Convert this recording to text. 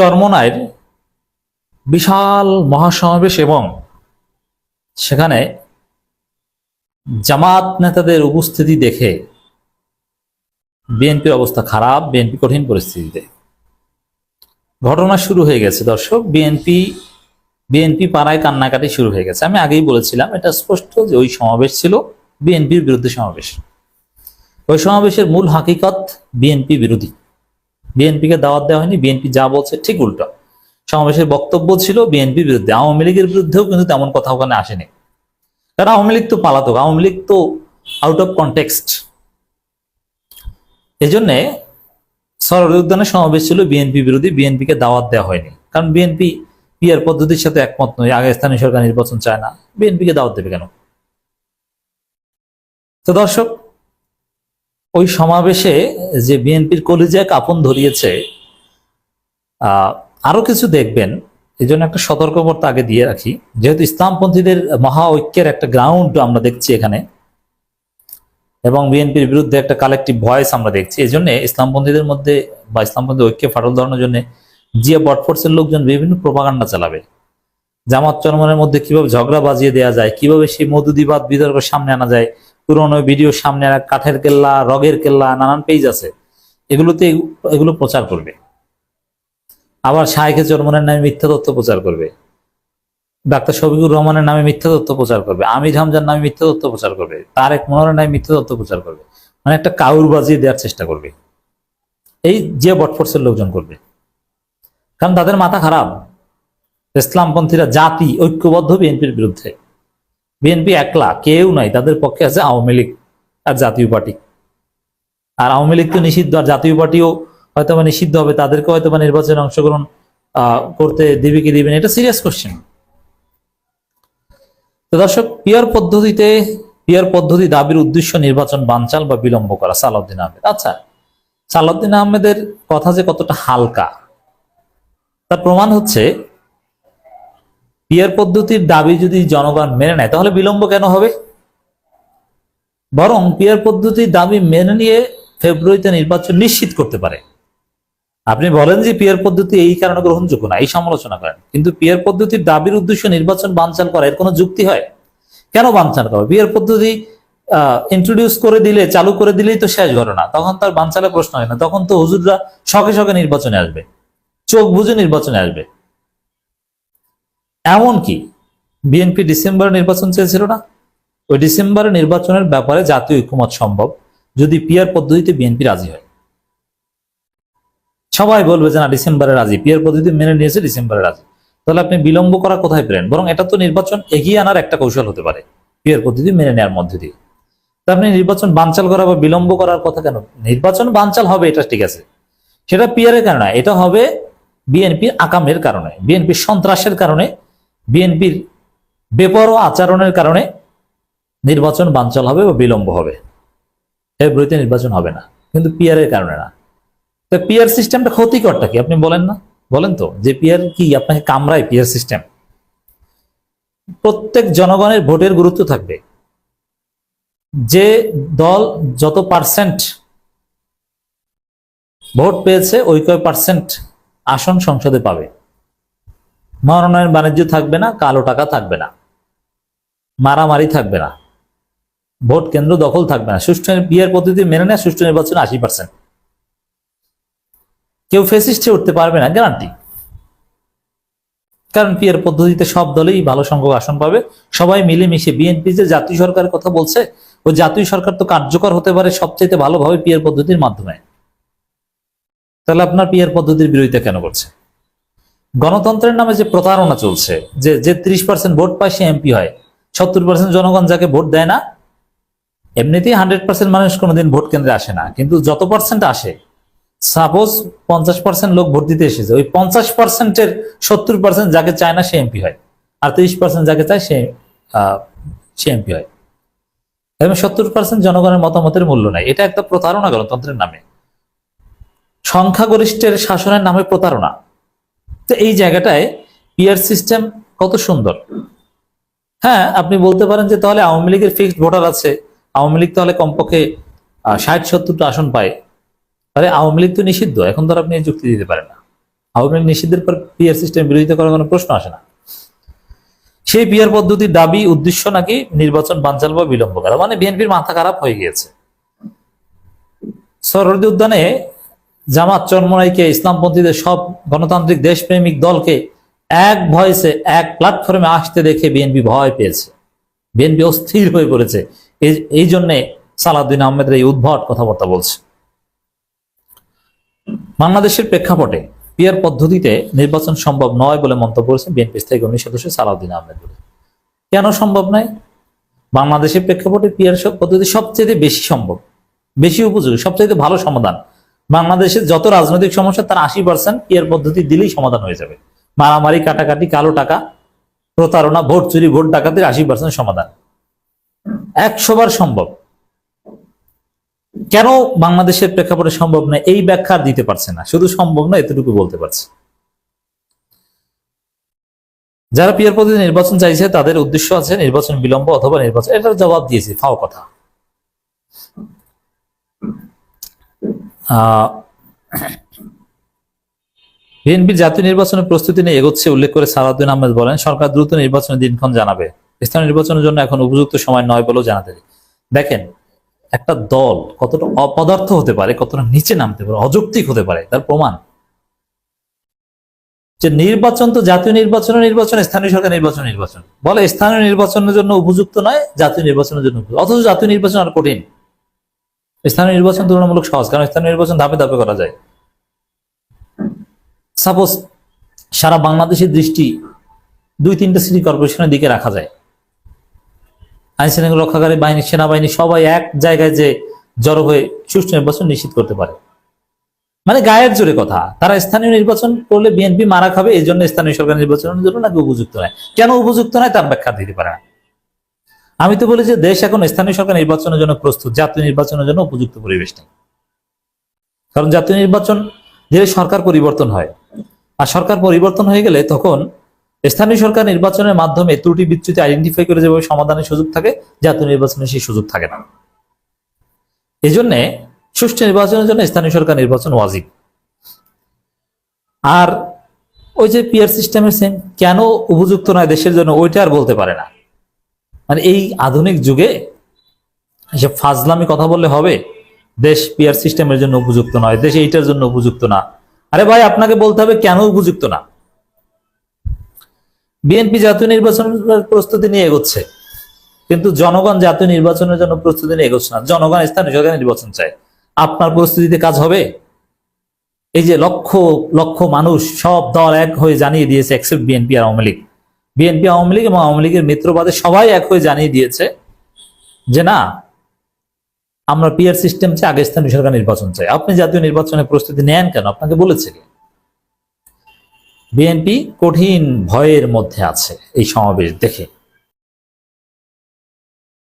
চরমনায়ের বিশাল মহাসমাবেশ এবং সেখানে জামাত নেতাদের উপস্থিতি দেখে বিএনপির অবস্থা খারাপ, বিএনপি কঠিন পরিস্থিতিতে। ঘটনা শুরু হয়ে গেছে, দর্শক। বিএনপি বিএনপি পাড়ায় কান্নাকাটি শুরু হয়ে গেছে। আমি আগেই বলেছিলাম, এটা স্পষ্ট যে ওই সমাবেশ ছিল বিএনপির বিরুদ্ধে সমাবেশ। ওই সমাবেশের মূল হাকিকত বিএনপি বিরোধী। বিএনপিকে দাওয়াত দেওয়া হয়নি বিএনপি যা বলছে ঠিক উল্টো। সমাবেশের বক্তব্য ছিল বিএনপির বিরুদ্ধে। আওয়ামী লীগের বিরুদ্ধেও কিন্তু তেমন কথা ওখানে আসেনি। কারণ আওয়ামী লীগ তো পালাতক, আওয়ামী লীগ তো আউট অফ কনটেক্সট এই জন্যে সরল উদ্যানে সমাবেশ ছিল বিএনপি বিরোধী বিএনপিকে দাওয়াত দেওয়া হয়নি। কারণ বিএনপি পিয়ার পদ্ধতির সাথে একমত নয়, আগে স্থানীয় সরকার নির্বাচন চায় না। বিএনপিকে দাওয়াত দেবে কেন? তো দর্শক ওই সমাবেশে যে বিএনপির কলিজায় কাপন ধরিয়েছে আরও কিছু দেখবেন। এই জন্য একটা সতর্কবার্তা আগে দিয়ে রাখি। যেহেতু ইসলামপন্থীদের মহা ঐক্যের একটা গ্রাউন্ড আমরা দেখছি এখানে, এবং বিএনপির বিরুদ্ধে একটা কালেকটিভ ভয়েস আমরা দেখছি। এই জন্য ইসলামপন্থীদের মধ্যে বা ইসলামপন্থী ঐক্যে ফাটল ধরানোর জন্য জিয়া বটফোর্সের লোকজন বিভিন্ন প্রপাগান্ডা চালাবে। জামাত চরমনের মধ্যে কীভাবে ঝগড়া বাজিয়ে দেওয়া যায়, কীভাবে সেই মধুদিবাদ বিতর্ক সামনে আনা যায় পুরোনো ভিডিও সামনে আনা কাঠের কেল্লা, রগের কেল্লা, নানান পেজ আছে। এগুলোতে এগুলো প্রচার করবে। আবার শাহেখে চরমনের নামে মিথ্যা তথ্য প্রচার করবে। ডাক্তার শফিকুর রহমানের নামে মিথ্যা তথ্য প্রচার করবে। আমির হামজার নামে মিথ্যা তথ্য প্রচার করবে। তারেক মনোহরের নামে মিথ্যা তথ্য প্রচার করবে। মানে একটা কাউর বাজিয়ে দেওয়ার চেষ্টা করবে। এই যে বটফোর্সের লোকজন করবে। কারণ তাদের মাথা খারাপ। ইসলামপন্থীরা জাতি, ঐক্যবদ্ধ বিএনপির বিরুদ্ধে। বিএনপি একলা, কেউ নাই, তাদের পক্ষে আছে আওয়ামী লীগ আর জাতীয় পার্টি। আর আওয়ামী লীগ তো নিষিদ্ধ, আর জাতীয় পার্টিও হয়তো বা নিষিদ্ধ হবে তাদেরকে হয়তো বা নির্বাচনে অংশগ্রহণ করতে দিবে কি দিবেন এটা সিরিয়াস কোশ্চেন তো দর্শক পিয়ার পদ্ধতিতে পিয়ার পদ্ধতি দাবির উদ্দেশ্য নির্বাচন বানচাল বা বিলম্ব করা, সালাউদ্দিন আহমেদ। আচ্ছা সালাউদ্দিন আহমেদের কথা যে কতটা হালকা, তার প্রমাণ হচ্ছে পিয়ার পদ্ধতির দাবি যদি জনগণ মেনে নেয়, তাহলে বিলম্ব কেন হবে? বরং পিয়ার পদ্ধতির দাবি মেনে নিয়ে ফেব্রুয়ারিতে নির্বাচন নিশ্চিত করতে পারে। আপনি বলেন যে পিয়ার পদ্ধতি এই কারণে গ্রহণযোগ্য না, এই সমালোচনা করেন। কিন্তু পিয়ার পদ্ধতির দাবির উদ্দেশ্য নির্বাচন বানচাল করা, এর কোনো যুক্তি হয়? কেন বানচাল করা? পিয়ার পদ্ধতি ইন্ট্রোডিউস করে দিলে, চালু করে দিলেই তো শেষ ঘটনা। তখন তার বানচালের প্রশ্ন হয় না। তখন তো হুজুররা শখে শখে নির্বাচনে আসবে। চোখ বুঝে নির্বাচনে আসবে। এমন কি বিএনপি ডিসেম্বরে নির্বাচন চেয়েছিল না? ওই ডিসেম্বরে নির্বাচনের ব্যাপারে জাতীয় ঐক্যমত সম্ভব যদি পিয়ার পদ্ধতিতে বিএনপি রাজি হয়। সবাই বলবে যে না, ডিসেম্বরে রাজি। পিয়ার পদ্ধতি মেনে নিয়েছে, ডিসেম্বরে রাজি। তাহলে আপনি বিলম্ব করা কোথায় পেলেন? বরং এটা তো নির্বাচন এগিয়ে আনার একটা কৌশল হতে পারে পিয়ার পদ্ধতি মেনে নেওয়ার মধ্যে দিয়ে। তা আপনি নির্বাচন বানচাল করা বা বিলম্ব করার কথা কেন? নির্বাচন বানচাল হবে, এটা ঠিক আছে। সেটা পিয়ারের কারণে এটা হবে বিএনপির আকামের কারণে। বিএনপির সন্ত্রাসের কারণে বিএনপির বেপরোয়া আচরণের কারণে নির্বাচন বানচাল হবে বা বিলম্ব হবে। ফেব্রুয়ারিতে নির্বাচন হবে না, কিন্তু পিয়ারের কারণে না। তো পিয়ার সিস্টেমটা ক্ষতিকরটা কি? আপনি বলেন না? বলেন তো, যে পিয়ার কি? আপনাকে কামড়ায় পিয়ার সিস্টেম প্রত্যেক জনগণের ভোটের গুরুত্ব থাকবে। যে দল যত পার্সেন্ট ভোট পেয়েছে, ওই কয় পার্সেন্ট আসন সংসদে পাবে। মনোনয়ন বাণিজ্য থাকবে না, কালো টাকা থাকবে না। মারামারি থাকবে না। ভোট কেন্দ্র দখল থাকবে না। সুষ্ঠু বিয়ের পদ্ধতি মেনে নেয় সুষ্ঠু নির্বাচন আশি পার্সেন্ট কেউ ফেসিস্টে উঠতে পারবে না গ্যারান্টি কারণ পিয়ার পদ্ধতিতে সব দলেই ভালো সংখ্যক আসন পাবে। সবাই মিলেমিশে বিএনপি যে জাতীয় সরকারের কথা বলছে ওই জাতীয় সরকার তো কার্যকর হতে পারে সবচেয়ে ভালোভাবে পিয়ার পদ্ধতির মাধ্যমে। তাহলে আপনার পিয়ার পদ্ধতির বিরোধিতা কেন করছে? গণতন্ত্রের নামে যে প্রতারণা চলছে, যে যে ত্রিশ পার্সেন্ট ভোট পায় সে এমপি হয়, সত্তর পার্সেন্ট জনগণ যাকে ভোট দেয় না, এমনিতেই হান্ড্রেড পার্সেন্ট মানুষ কোনোদিন ভোট কেন্দ্রে আসে না। কিন্তু যত পার্সেন্ট আসে সাপোজ পঞ্চাশ পার্সেন্ট লোক ভোট দিতে এসেছে, ওই পঞ্চাশ পার্সেন্টের সত্তর পার্সেন্ট যাকে চায় না সে এমপি হয়, আর তিরিশ পার্সেন্ট যাকে চায় সে সে এমপি হয়। এবং সত্তর পার্সেন্ট জনগণের মতামতের মূল্য নাই। এটা একটা প্রতারণা গণতন্ত্রের নামে। সংখ্যাগরিষ্ঠের শাসনের নামে প্রতারণা। তো এই জায়গাটায় পিয়ার সিস্টেম কত সুন্দর। হ্যাঁ আপনি বলতে পারেন যে তাহলে আওয়ামী লীগের ফিক্সড ভোটার আছে, আওয়ামী লীগ তাহলে কমপক্ষে ষাট সত্তরটা আসন পায়। আরে আওয়ামী লীগ তো নিষিদ্ধ, এখন আর আপনি যুক্তি দিতে পারেন না। আওয়ামী লীগ নিষিদ্ধের পর পিয়ার সিস্টেম বিরোধিতা করার কোনো প্রশ্ন আসে না। সেই পিয়ার পদ্ধতির দাবি, উদ্দেশ্য নাকি নির্বাচন বানচাল বা বিলম্ব করা? মানে বিএনপির মাথা খারাপ হয়ে গিয়েছে। সরহদি উদ্যানে জামাত চরমনাইকে, ইসলামপন্থীদের সব গণতান্ত্রিক দেশপ্রেমিক দলকে এক ভয়েসে, এক প্ল্যাটফর্মে আসতে দেখে বিএনপি ভয় পেয়েছে। বিএনপি অস্থির হয়ে পড়েছে। এই- জন্যে সালাউদ্দিন আহমেদের এই উদ্ভট কথাবার্তা বলছে। বাংলাদেশের প্রেক্ষাপটে পিয়ার পদ্ধতিতে নির্বাচন সম্ভব নয় বলে মন্তব্য করেছেন বিএনপি স্থায়ী কমিটির সদস্য সালাউদ্দিন আহমেদ বলে। কেন সম্ভব নয়? বাংলাদেশের প্রেক্ষাপটে পিয়ার পদ্ধতি সবচেয়ে বেশি সম্ভব, বেশি উপযোগী, সবচেয়ে ভালো সমাধান। বাংলাদেশের যত রাজনৈতিক সমস্যা, তার আশি পার্সেন্ট পিয়ার পদ্ধতি দিলেই সমাধান হয়ে যাবে। মারামারি, কাটাকাটি, কালো টাকা, প্রতারণা, ভোট চুরি, ভোট ডাকাতির আশি পার্সেন্ট সমাধান। একশো বার সম্ভব। কেন বাংলাদেশের প্রেক্ষাপটে সম্ভব না? এই ব্যাখ্যা দিতে পারছে না। শুধু সম্ভব না, এতটুকু বলতে পারছে। যারা পিয়ার পদ্ধতি নির্বাচন চাইছে, তাদের উদ্দেশ্য আছে নির্বাচন বিলম্ব অথবা নির্বাচন এটার জবাব দিয়েছি, ফাও কথা। বিএনপির জাতীয় নির্বাচনের প্রস্তুতি নিয়ে এগোচ্ছে উল্লেখ করে সালাউদ্দিন আহমেদ বলেন, সরকার দ্রুত নির্বাচনের দিনক্ষণ জানাবে। স্থানীয় নির্বাচনের জন্য এখন উপযুক্ত সময় নয় বলেও জানাতে দেখেন, একটা দল কতটা অপদার্থ হতে পারে, কতটা নিচে নামতে পারে, অযৌক্তিক হতে পারে, তার প্রমাণ। যে নির্বাচন তো জাতীয় নির্বাচন নির্বাচন স্থানীয় সরকার, নির্বাচন নির্বাচন। বলে স্থানীয় নির্বাচনের জন্য উপযুক্ত নয়, জাতীয় নির্বাচনের জন্য অথচ জাতীয় নির্বাচন আর কঠিন। স্থানীয় নির্বাচন তুলনামূলক সহজ, কারণ স্থানীয় নির্বাচন ধাপে ধাপে করা যায়। সাপোজ সারা বাংলাদেশের দৃষ্টি দুই তিনটা সিটি কর্পোরেশনের দিকে রাখা যায়। আইন শৃঙ্খলা রক্ষাকারী বাহিনী, সেনাবাহিনী সবাই এক জায়গায় যে জড়ো হয়ে সুষ্ঠু নির্বাচন নিশ্চিত করতে পারে। মানে গায়ের জোরে কথা, তারা স্থানীয় নির্বাচন করলে বিএনপি মারা খাবে এই জন্য স্থানীয় সরকার নির্বাচনের জন্য নাকি উপযুক্ত নয়? কেন উপযুক্ত নয়? তার ব্যাখ্যা দিতে পারে না। আমি তো বলি যে দেশ এখন স্থানীয় সরকার নির্বাচনের জন্য প্রস্তুত, জাতীয় নির্বাচনের জন্য উপযুক্ত পরিবেশ নেই কারণ জাতীয় নির্বাচন যে সরকার পরিবর্তন হয়। আর সরকার পরিবর্তন হয়ে গেলে তখন স্থানীয় সরকার নির্বাচনের মাধ্যমে ত্রুটি বিচ্যুতি আইডেন্টিফাই করে যেভাবে সমাধানের সুযোগ থাকে, জাতীয় নির্বাচনে সেই সুযোগ থাকে না। এই জন্যে সুষ্ঠু নির্বাচনের জন্য স্থানীয় সরকার নির্বাচন ওয়াজিব। আর ওই যে পিয়ার সিস্টেমের সেম কেন উপযুক্ত নয় দেশের জন্য, ওইটা আর বলতে পারে না। মানে এই আধুনিক যুগে এসব ফাজলামি কথা বললে হবে, দেশ পিয়ার সিস্টেমের জন্য উপযুক্ত নয়, দেশ এইটার জন্য উপযুক্ত না। আরে ভাই, আপনাকে বলতে হবে কেন উপযুক্ত না? বিএনপি জাতীয় নির্বাচনের প্রস্তুতি নিয়ে এগোচ্ছে, কিন্তু জনগণ জাতীয় নির্বাচনের জন্য প্রস্তুতি নিয়ে এগোচ্ছে না। জনগণ স্থানীয় সরকার নির্বাচন চায়। আপনার প্রস্তুতিতে কাজ হবে? এই যে লক্ষ লক্ষ মানুষ সব দল এক হয়ে জানিয়ে দিয়েছে এক্সেপ্ট বিএনপি আর Awami League. BNP, Awami League এবং আওয়ামী লীগের মিত্রবাদে সবাই এক হয়ে জানিয়ে দিয়েছে যে না, আমরা পিয়ার সিস্টেম চাই আগে স্থানীয় সরকার নির্বাচন চাই। আপনি জাতীয় নির্বাচনের প্রস্তুতি নেন কেন? আপনাকে বলেছে। কি বিএনপি কঠিন ভয়ের মধ্যে আছে এই সমাবেশ দেখে।